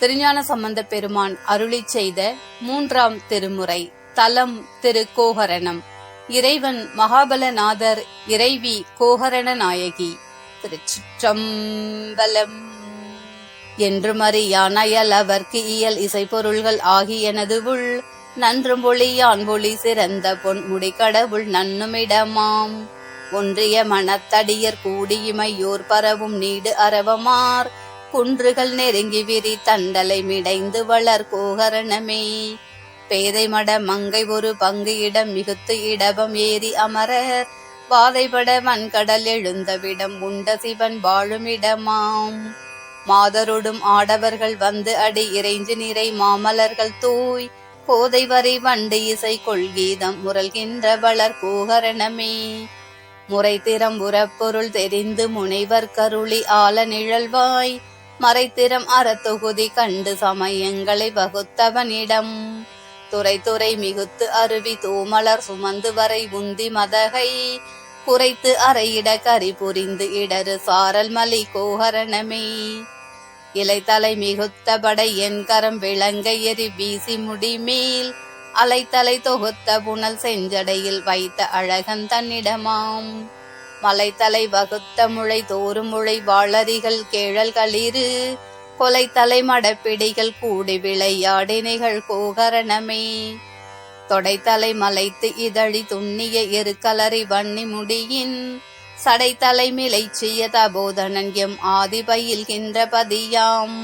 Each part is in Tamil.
திருஞான சம்பந்த பெருமான் அருளி செய்த மூன்றாம் திருமுறை தலம் திரு கோகரணம். இறைவன் மகாபலநாதர் இறைவி கோகரண நாயகி. திருச்சிற்றம்பலம். என்று மறியானயல் அவர்க்கு இயல் இசைப்பொருள்கள் ஆகியனது உள் நன்றும் ஒளியான் ஒளி சிறந்த பொன் முடி கடவுள் நன்னுமிடமாம். ஒன்றிய மனத்தடியர் கூடியுமையோர் பரவும் நீடு அரவமார் குன்றுகள் நெருங்கி விரி தண்டலை மிடைந்து வளர் கோகரணமே. பேதை மட மங்கை ஒரு பங்கு இடம் மிகுத்து இடபம் ஏறி அமரர். பாதைபட வன்கடல் எழுந்தவிடம் உண்ட சிவன் வாழுமிடமாம் மாதரொடும் ஆடவர்கள் வந்து அடி இறைஞ்சு நிறை மாமலர்கள் தூய். கோதை வரை வண்டு இசை கொள்கீதம் முரல்கின்ற வளர் கோகரணமே. முறை திறம் உரப்பொருள் தெரிந்து முனைவர் கருளி ஆல நிழல்வாய். மறைத்திறம் அறத்தொகுதி கண்டு சமயங்களை வகுத்தவனிடம். துறை துறை மிகுத்து அருவி தூமலர் சுமந்து வரை உந்தி மதகை. குறைத்து அறையிட கரி புரிந்து இடரு சாரல் மலி கோகரணமே. இலைத்தலை மிகுத்த படை என் கரம் விளங்க எரி வீசி முடிமேல். அலைத்தலை தொகுத்த புனல் செஞ்சடையில் வைத்த அழகன் தன்னிடமாம். மலைத்தலை வகுத்த முளை தோறும் முளை வாளரிகள் கேழல் களிறு கொலை தலைமடப்பிடிகள் கூடி விளையாடினைகள் கோகரணமே. தொடைத்தலை மலைத்து இதழி துண்ணிய இரு கலரி வன்னி முடியின். சடைத்தலை மிளைச்சிய தபோதனன் எம் ஆதிபயில்கின்ற பதியாம்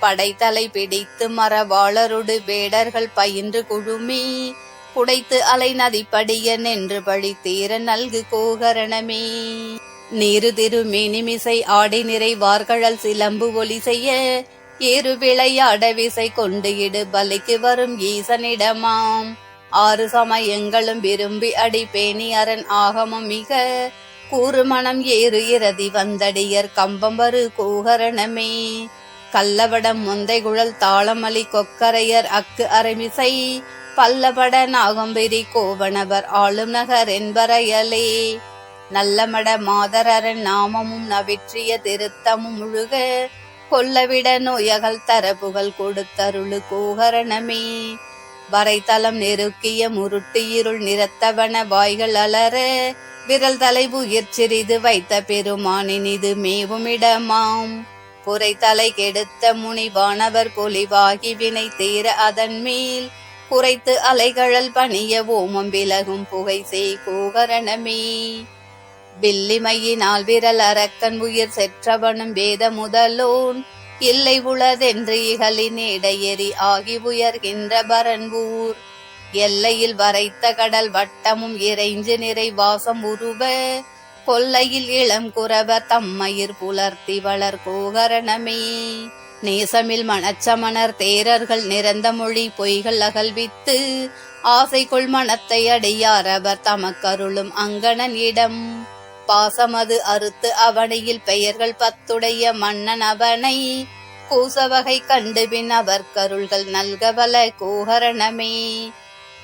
படைத்தலை பிடித்து மரவாளருடு வேடர்கள் பயின்று குழுமி. குடைத்து அலை நதிப்படிய நின்று பழி தீர நல்கு கோகரணமே. நீரு திருமேனிமிசை ஆடி நிறைவார்களல் சிலம்பு ஒலி செய்ய ஏறு விளையாட விசை கொண்டு இடு பலிக்கு வரும் ஈசனிடமாம். ஆறு சமயங்களும் விரும்பி அடி பேணி அரண் ஆகமும் மிக கூறு மனம் ஏறு இறதி வந்தடியர் கம்பம் வரு கூகரணமே. கல்லவடம் முந்தை குழல் தாளமலி கொக்கரையர் அக்கு அரைமிசை பல்லபட நாகம்பிரி கோவணவர் ஆளும் நகர் என்பரையலே. நல்லமட மாதரன் நாமமும் நவிற்றிய திருத்தமும் முழுக கொல்லவிட நோயகல் தரப்புகள் கொடுத்தருளு கோகரணமே. வரைத்தலம் நெருக்கிய முருட்டு இருள் நிறத்தவன வாய்கள் அலற விரல் தலைவு சிறிது வைத்த பெருமானின் இது மேவுமிடமாம் புரை தலை கெடுத்த முனிவானவர் பொலிவாகி வினை தீர அதன் மேல் குறைத்து அலைகழல் பணிய ஓமம் விலகும் புகை செய் கோகரணமே. வில்லிமையினால் விரல் அரக்கன் உயிர் செற்றவனும் வேத முதலோன் இல்லை உளதென்று இகலின் இடையெறி ஆகி உயர்கின்ற பரன்பூர். எல்லையில் வரைத்த கடல் வட்டமும் இறைஞ்சு நிறை வாசம் உருவ. கொல்லையில் இளம் குறவ தம்மயிர் புலர்த்தி வளர் கோகரணமே. நேசமில் மணச்சமணர் தேரர்கள் நிறந்த மொழி பொய்கள் அகல்வித்து ஆசைக்குள் மனத்தை அடையார் அவர் தமக்கருளும் அங்கணன் இடம். பாசமது அறுத்து அவனையில் பெயர்கள் பத்துடைய மன்னன் அவனை கூசவகை கண்டுபின் அவர் கருள்கள் நல்கவல கோகரணமே.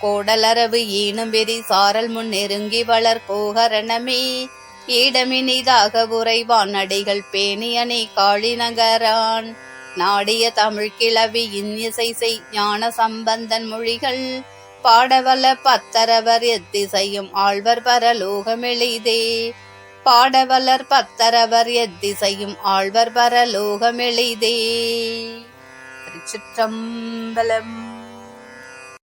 கோடலரவு ஈனும் வெறி சாரல் முன் நெருங்கி வளர் கோகரணமே. ஈடமினிதாக உறைவான் அடிகள் பேணியனை காளி நகரான் நாடிய தமிழ் கிளவி இன்னிசை செய் ஞான சம்பந்தன் மொழிகள். பாடவல பத்தரவர் எத்திசையும் ஆழ்வர் பரலோகமெளிதே பாடவலர் பத்தரவர் எத்திசையும் ஆழ்வர் பரலோகமெளிதே திருச்சிற்றம்பலம்